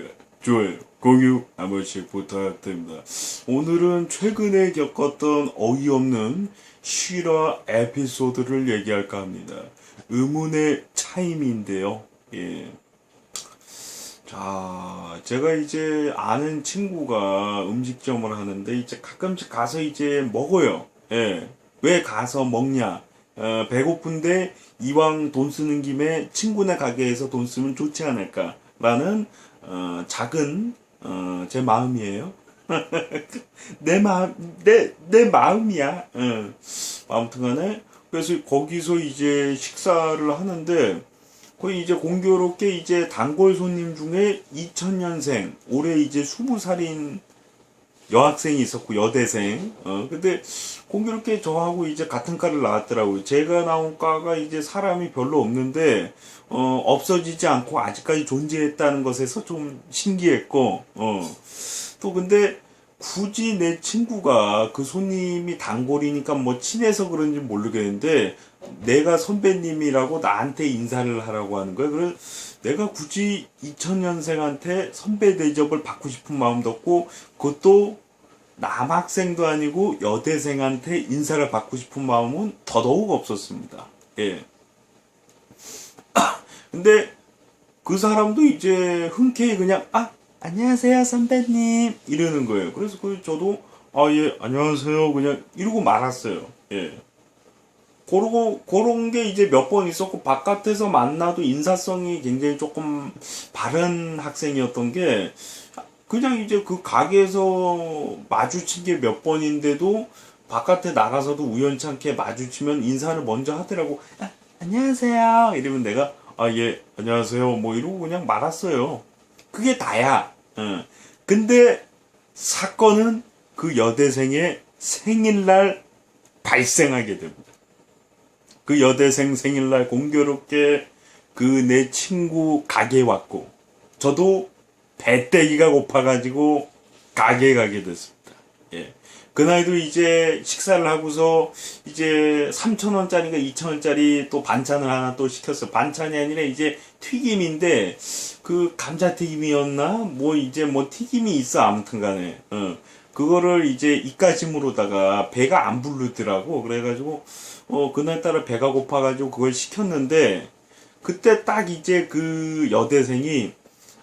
구독과 좋아요, 공유 한 번씩 부탁드립니다. 오늘은 최근에 겪었던 어이없는 실화 에피소드를 얘기할까 합니다. 의문의 차임인데요. 예. 자, 제가 이제 아는 친구가 음식점을 하는데 이제 가끔씩 가서 이제 먹어요. 예. 왜 가서 먹냐? 어, 배고픈데 이왕 돈 쓰는 김에 친구네 가게에서 돈 쓰면 좋지 않을까 라는 어, 작은 어, 제 마음이에요. 내 마음, 내, 내 마음이야. 어. 아무튼 간에 그래서 거기서 이제 식사를 하는데 거의 이제 공교롭게 이제 단골 손님 중에 2000년생 올해 이제 20살인 여학생이 있었고 여대생. 어 근데 공교롭게 저하고 이제 같은 과를 나왔더라고요. 제가 나온 과가 이제 사람이 별로 없는데 어 없어지지 않고 아직까지 존재했다는 것에서 좀 신기했고 어또 근데 굳이 내 친구가 그 손님이 단골이니까 뭐 친해서 그런지 모르겠는데 내가 선배님이라고 나한테 인사를 하라고 하는 거야. 그래서 내가 굳이 2000년생한테 선배 대접을 받고 싶은 마음도 없고 그것도 남학생도 아니고 여대생한테 인사를 받고 싶은 마음은 더더욱 없었습니다. 예. 근데 그 사람도 이제 흔쾌히 그냥 아 안녕하세요 선배님 이러는 거예요. 그래서 그 저도 아 예 안녕하세요 그냥 이러고 말았어요. 예. 그러고 그런 게 이제 몇 번 있었고 바깥에서 만나도 인사성이 굉장히 조금 바른 학생이었던 게 그냥 이제 그 가게에서 마주친 게 몇 번인데도 바깥에 나가서도 우연찮게 마주치면 인사를 먼저 하더라고. 아, 안녕하세요. 이러면 내가 아 예 안녕하세요 뭐 이러고 그냥 말았어요. 그게 다야. 어. 근데 사건은 그 여대생의 생일날 발생하게 됩니다. 그 여대생 생일날 공교롭게 그 내 친구 가게 왔고 저도 배때기가 고파가지고 가게에 가게 됐습니다. 예. 그날도 이제 식사를 하고서 이제 3,000원짜리가 2,000원짜리 또 반찬을 하나 또 시켰어. 반찬이 아니라 이제 튀김인데 그 감자튀김이었나? 뭐 이제 뭐 튀김이 있어. 아무튼 간에. 어. 그거를 이제 입가심으로다가 배가 안 부르더라고. 그래가지고 어 그날따라 배가 고파가지고 그걸 시켰는데 그때 딱 이제 그 여대생이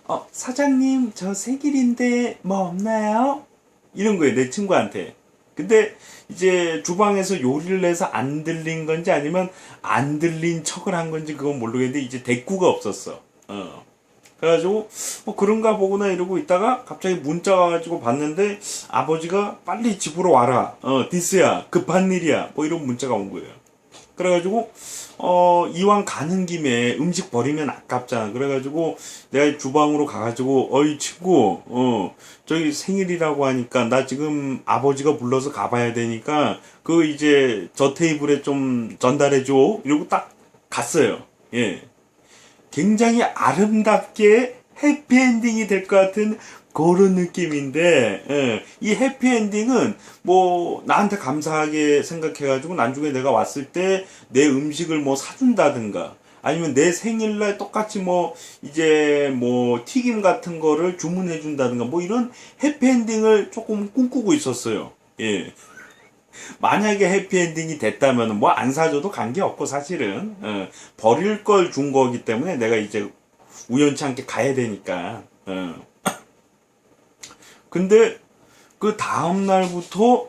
어 사장님 저 생일인데 뭐 없나요? 이런 거예요 내 친구한테. 근데 이제 주방에서 요리를 해서 안 들린 건지 아니면 안 들린 척을 한 건지 그건 모르겠는데 이제 대꾸가 없었어. 어. 그래가지고 뭐 그런가 보구나 이러고 있다가 갑자기 문자가 와가지고 봤는데 아버지가 빨리 집으로 와라. 어 디스야 급한 일이야. 뭐 이런 문자가 온 거예요. 그래가지고 어 이왕 가는 김에 음식 버리면 아깝잖아. 그래가지고 내가 주방으로 가가지고 어이 친구 어 저기 생일이라고 하니까 나 지금 아버지가 불러서 가봐야 되니까 그 이제 저 테이블에 좀 전달해 줘. 이러고 딱 갔어요. 예. 굉장히 아름답게 해피엔딩이 될 것 같은 그런 느낌인데 예, 이 해피엔딩은 뭐 나한테 감사하게 생각해가지고 나중에 내가 왔을 때 내 음식을 뭐 사준다든가 아니면 내 생일날 똑같이 뭐 이제 뭐 튀김 같은 거를 주문해 준다든가 뭐 이런 해피엔딩을 조금 꿈꾸고 있었어요. 예. 만약에 해피엔딩이 됐다면 뭐 안 사줘도 관계없고 사실은 어, 버릴 걸 준 거기 때문에 내가 이제 우연치 않게 가야 되니까 어. 근데 그 다음 날부터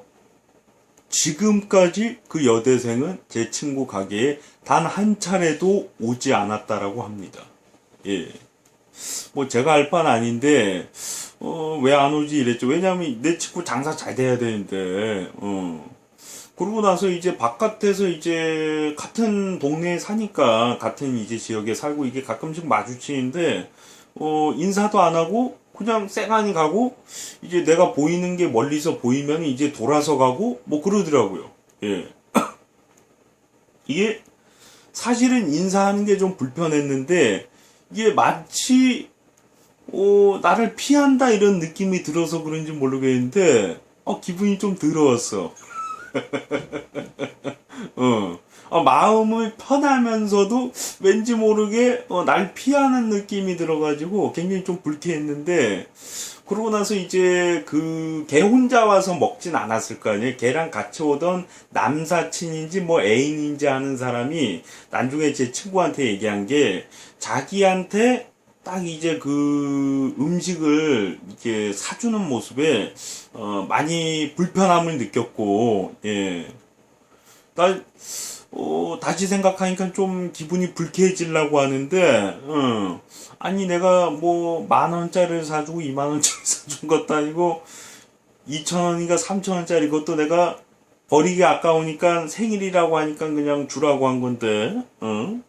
지금까지 그 여대생은 제 친구 가게에 단 한 차례도 오지 않았다라고 합니다. 예. 뭐 제가 알 바는 아닌데 어, 왜 안 오지 이랬죠. 왜냐면 내 친구 장사 잘 돼야 되는데 어. 그러고 나서 이제 바깥에서 이제 같은 동네에 사니까 같은 이제 지역에 살고 이게 가끔씩 마주치는데 어 인사도 안 하고 그냥 쌩하니 가고 이제 내가 보이는 게 멀리서 보이면 이제 돌아서 가고 뭐 그러더라고요. 예. 이게 사실은 인사하는 게 좀 불편했는데 이게 마치 어 나를 피한다 이런 느낌이 들어서 그런지 모르겠는데 어 기분이 좀 더러웠어. 어. 어, 마음을 편하면서도 왠지 모르게 어, 날 피하는 느낌이 들어가지고 굉장히 좀 불쾌했는데 그러고 나서 이제 그 걔 혼자 와서 먹진 않았을 거 아니에요. 걔랑 같이 오던 남사친인지 뭐 애인인지 하는 사람이 나중에 제 친구한테 얘기한 게 자기한테 딱 이제 그 음식을 이렇게 사주는 모습에 어, 많이 불편함을 느꼈고 예. 나 어, 다시 생각하니까 좀 기분이 불쾌해지려고 하는데, 어, 아니, 내가 뭐, 만 원짜리를 사주고, 이만 원짜리 사준 것도 아니고, 이천 원인가 삼천 원짜리 것도 내가 버리기 아까우니까 생일이라고 하니까 그냥 주라고 한 건데, 어?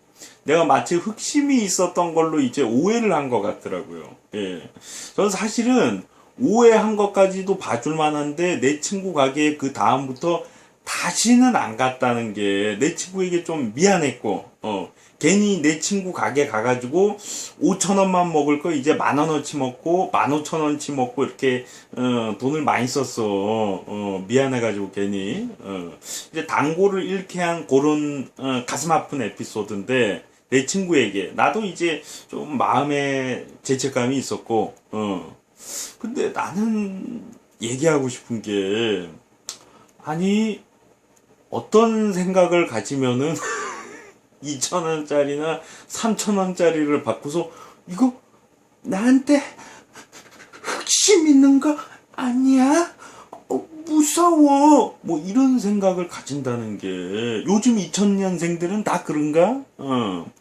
내가 마치 흑심이 있었던 걸로 이제 오해를 한 것 같더라고요. 예. 저는 사실은 오해한 것까지도 봐줄 만한데, 내 친구 가게에 그 다음부터 다시는 안 갔다는 게 내 친구에게 좀 미안했고, 어, 괜히 내 친구 가게 가가지고 5천 원만 먹을 거 이제 만 원어치 먹고 만 오천 원치 먹고 이렇게 어, 돈을 많이 썼어. 어, 미안해가지고 괜히. 어, 이제 단골을 잃게 한 그런 어, 가슴 아픈 에피소드인데 내 친구에게. 나도 이제 좀 마음에 죄책감이 있었고, 어, 근데 나는 얘기하고 싶은 게 아니 어떤 생각을 가지면은 2천원짜리나 3천원짜리를 받고서 이거 나한테 흑심 있는 거 아니야? 어, 무서워. 뭐 이런 생각을 가진다는 게 요즘 2000년생들은 다 그런가? 어.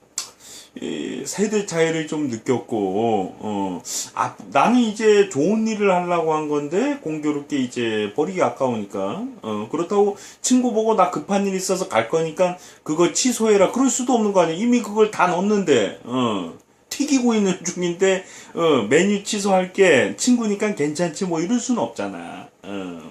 이 세대 차이를 좀 느꼈고, 어, 아, 나는 이제 좋은 일을 하려고 한 건데, 공교롭게 이제 버리기 아까우니까, 어, 그렇다고 친구 보고 나 급한 일 있어서 갈 거니까 그거 취소해라. 그럴 수도 없는 거 아니야. 이미 그걸 다 넣었는데, 어, 튀기고 있는 중인데, 어, 메뉴 취소할게. 친구니까 괜찮지. 뭐 이럴 수는 없잖아. 어.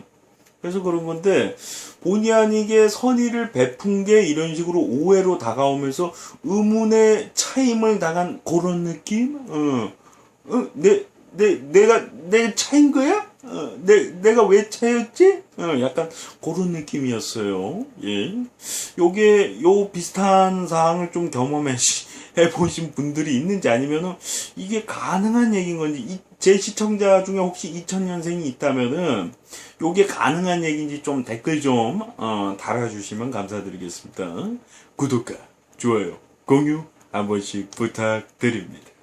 그래서 그런 건데 본의 아니게 선의를 베푼 게 이런 식으로 오해로 다가오면서 의문의 차임을 당한 그런 느낌? 어, 어, 내, 내, 내가, 내 차인 거야? 어, 내, 내가 왜 차였지? 어, 약간 그런 느낌이었어요. 예. 요게, 요 비슷한 사항을 좀 경험해 보신 분들이 있는지 아니면은 이게 가능한 얘기인 건지, 이, 제 시청자 중에 혹시 2000년생이 있다면은 요게 가능한 얘기인지 좀 댓글 좀 어, 달아주시면 감사드리겠습니다. 구독과 좋아요, 공유 한 번씩 부탁드립니다.